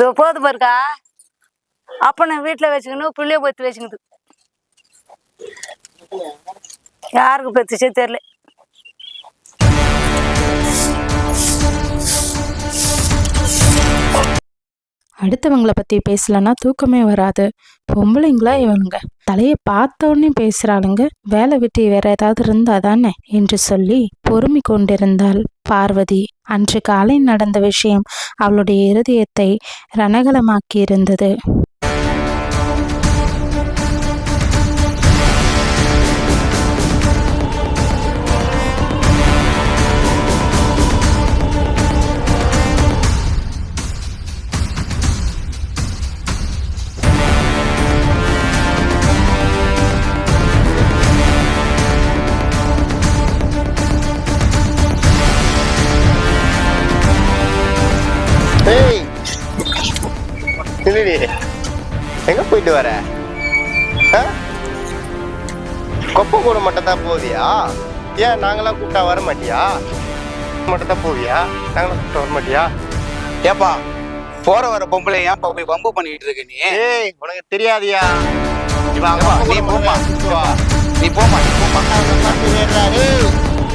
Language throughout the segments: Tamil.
இதோ போது பாருக்கா. அப்பனை வீட்டில் வச்சுக்கணும் பிள்ளைய பற்றி வச்சுக்கிது யாருக்கு பத்துச்சே தெரியல. அடுத்தவங்களை பற்றி பேசலன்னா தூக்கமே வராது. பொம்பளைங்களா இவனுங்க. தலையை பார்த்தோன்னே பேசுகிறாளுங்க வேலை விட்டு வேற ஏதாவது இருந்தா தானே என்று சொல்லி பொறுமை கொண்டிருந்தாள் பார்வதி. அன்று காலை நடந்த விஷயம் அவளுடைய இருதயத்தை ரணகலமாக்கி இருந்தது என்னடி எங்க போயிட்டு வர? கொப்பை கூட மட்டும் தான் போவியா? ஏன் நாங்களாம் கூப்பிட்டா வர மாட்டியா? மட்டும் தான் போவியா? நாங்களாம் கூப்பிட்டா வர மாட்டியா? ஏப்பா போற வர பொம்பளை ஏன்ப்பா போய் வம்பு பண்ணிட்டு இருக்க நீ? ஏய் உனக்கு தெரியாதியா? நீ சுத்துவா. நீ போமா நீ போமா.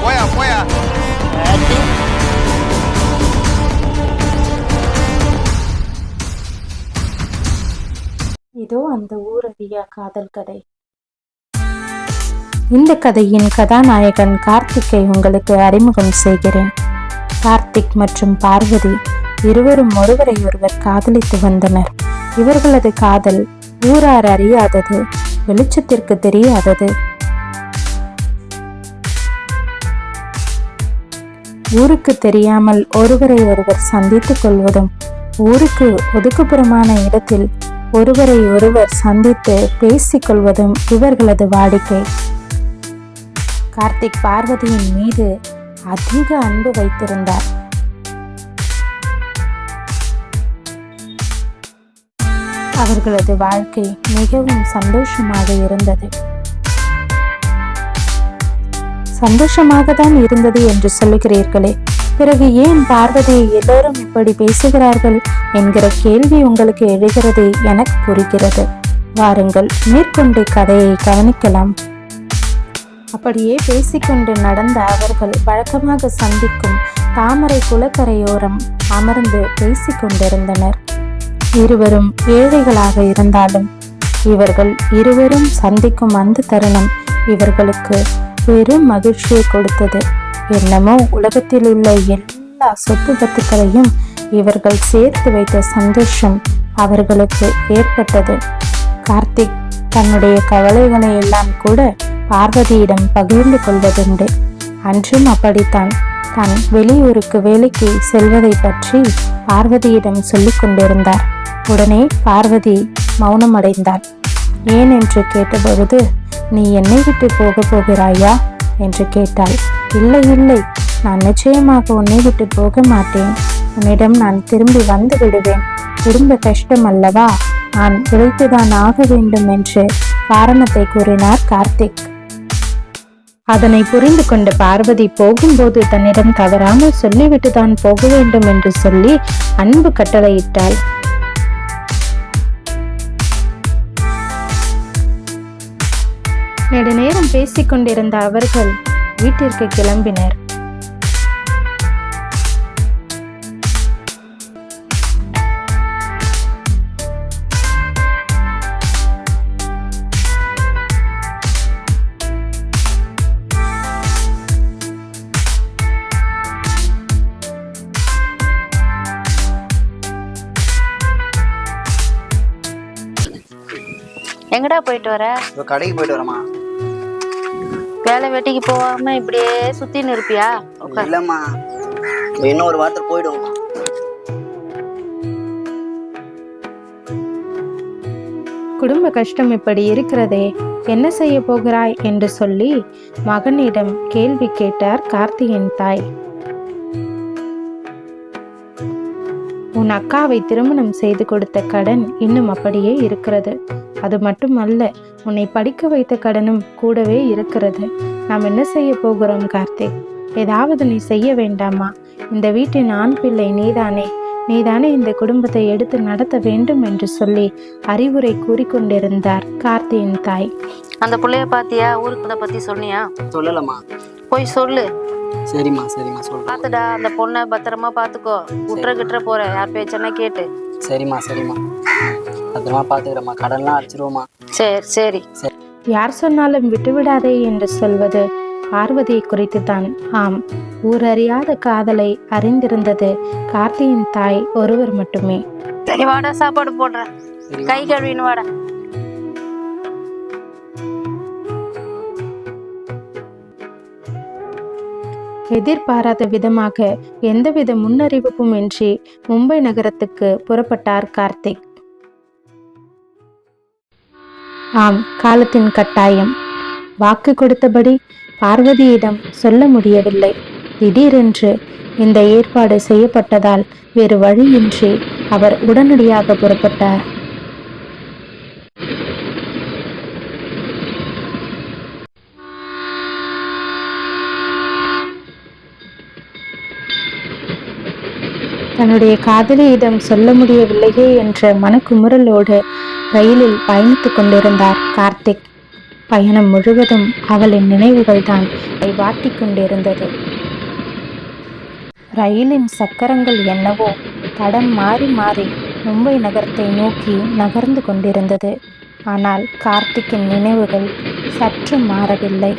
போயா போயா. இதோ அந்த ஊரறியா காதல் கதை. இந்த கதையின் கதாநாயகன் கார்த்திக்கை உங்களுக்கு அறிமுகம் செய்கிறேன். கார்த்திக் மற்றும் பார்வதி இருவரும் ஒருவரை ஒருவர் காதலித்து வந்தனர். இவர்களது காதல் ஊரார் அறியாதது வெளிச்சத்திற்கு தெரியாதது. ஊருக்கு தெரியாமல் ஒருவரை ஒருவர் சந்தித்துக் கொள்வதும் ஊருக்கு ஒதுக்குப்புறமான இடத்தில் ஒருவரை ஒருவர் சந்தித்து பேசிக் கொள்வதும் இவர்களது வாடிக்கை. கார்த்திக் பார்வதியின் மீது அதிக அன்பு வைத்திருந்தார். அவர்களது வாழ்க்கை மிகவும் சந்தோஷமாக இருந்தது. சந்தோஷமாக தான் இருந்தது என்று சொல்லுகிறீர்களே. பிறகு ஏன் பார்வதி எல்லோரும் இப்படி பேசுகிறார்கள் என்கிற கேள்வி உங்களுக்கு எழுகிறது எனக்கு புரிகிறது வாருங்கள் மேற்கொண்டு கதையை கவனிக்கலாம். அப்படியே பேசிக்கொண்டு நடந்த அவர்கள் வழக்கமாக சந்திக்கும் தாமரை குளக்கரையோரம் அமர்ந்து பேசிக்கொண்டிருந்தனர். இருவரும் ஏழைகளாக இருந்தாலும் இவர்கள் இருவரும் சந்திக்கும் அந்த தருணம் இவர்களுக்கு பெரும் மகிழ்ச்சியை கொடுத்தது. என்னமோ உலகத்தில் உள்ள எல்லா சொத்து பத்துக்களையும் இவர்கள் சேர்த்து வைத்த சந்தோஷம் அவர்களுக்கு ஏற்பட்டது. கார்த்திக் தன்னுடைய கவலைகளை எல்லாம் கூட பார்வதியிடம் பகிர்ந்து கொள்வதுண்டு. அன்றும் அப்படித்தான். தான் வெளியூருக்கு வேலைக்கு செல்வதை பற்றி பார்வதியிடம் சொல்லிக் கொண்டிருந்தார். உடனே பார்வதி மௌனமடைந்தாள். ஏன்? என்று கேட்டபொழுது நீ என்னை விட்டு போக போகிறாயா? என்று கேட்டாள். இல்லை இல்லை. நான் நிச்சயமாக உன்னை விட்டு போக மாட்டேன். உன்னிடம் நான் திரும்பி வந்து விடுவேன். திரும்ப கஷ்டம் அல்லவா? நான் உழைத்துதான் ஆக வேண்டும் என்று காரணத்தை கூறினார் கார்த்திக். அதனை புரிந்து கொண்ட பார்வதி போகும்போது தன்னிடம் தவறாமல் சொல்லிவிட்டு தான் போக வேண்டும் என்று சொல்லி அன்பு கட்டளையிட்டாள். நெடுநேரம் பேசிக் கொண்டிருந்த அவர்கள் வீட்டிற்கு கிளம்பினர். எங்கடா போயிட்டு வர? கடைக்கு போயிட்டு வரமா வேலை வெட்டிக்கு போகாம இப்படியே சுத்தின்னு இருப்பியா. இல்லம்மா. இன்னும் ஒரு வாரத்தில் போயிடுவோம் குடும்ப கஷ்டம் இப்படி இருக்கிறதே என்ன செய்ய போகிறாய் என்று சொல்லி மகனிடம் கேள்வி கேட்டார் கார்த்தியின் தாய். உன் அக்காவை திருமணம் செய்து கொடுத்த கடன் இன்னும் அப்படியே இருக்கிறது. அது மட்டுமல்ல உன்னை படிக்க வைத்த கடனும் கூடவே இருக்கிறது. நாம் என்ன செய்ய போகிறோம் கார்த்திக்? ஏதாவது நீ செய்ய வேண்டாமா? இந்த வீட்டின் ஆண் பிள்ளை நீதானே. நீதானே இந்த குடும்பத்தை எடுத்து நடத்த வேண்டும் என்று சொல்லி அறிவுரை கூறிக்கொண்டிருந்தார் கார்த்தியின் தாய். அந்த புள்ளைய பாத்தியா? ஊருக்கு அதை பத்தி சொன்னியா? சொல்லலம்மா. போய் சொல்லு. சரிம்மா சரிம்மா சொல்றேன் பாத்துடா அந்த பொண்ணை பத்திரமா பாத்துக்கோ. குற்ற கிட்டுற போற. யார் பேச்சனா கேட்டு. சரிம்மா சரிம்மா. பத்திரமா பாத்துக்கிறேம்மா. கடன்லாம் அடிச்சிருவோம்மா. சரி சரி. யார் சொன்னாலும் விட்டுவிடாதே என்று சொல்வது பார்வதியை குறித்துதான் ஆம் ஊரறியாத காதலை அறிந்திருந்தது கார்த்தியின் தாய் ஒருவர் மட்டுமே. சரி வாடா சாப்பாடு போடுறேன் சரிம்மா. கை கழுவின்னு வாடா. எதிர்பாராத விதமாக எந்தவித முன்னறிவிப்பும் இன்றி மும்பை நகரத்துக்கு புறப்பட்டார் கார்த்திக். ஆம் காலத்தின் கட்டாயம். வாக்கு கொடுத்தபடி பார்வதியிடம் சொல்ல முடியவில்லை. திடீரென்று இந்த ஏற்பாடு செய்யப்பட்டதால் வேறு வழியின்றி அவர் உடனடியாக புறப்பட்டார். தன்னுடைய காதலியிடம் சொல்ல முடியவில்லையே என்ற மனக்குமுறலோடு ரயிலில் பயணித்துக் கொண்டிருந்தார் கார்த்திக். பயணம் முழுவதும் அவளின் நினைவுகள் தான் வாட்டிக் கொண்டிருந்தது. ரயிலின் சக்கரங்கள் என்னவோ தடம் மாறி மாறி மும்பை நகரத்தை நோக்கி நகர்ந்து கொண்டிருந்தது. ஆனால் கார்த்திக்கின் நினைவுகள் சற்று மாறவில்லை.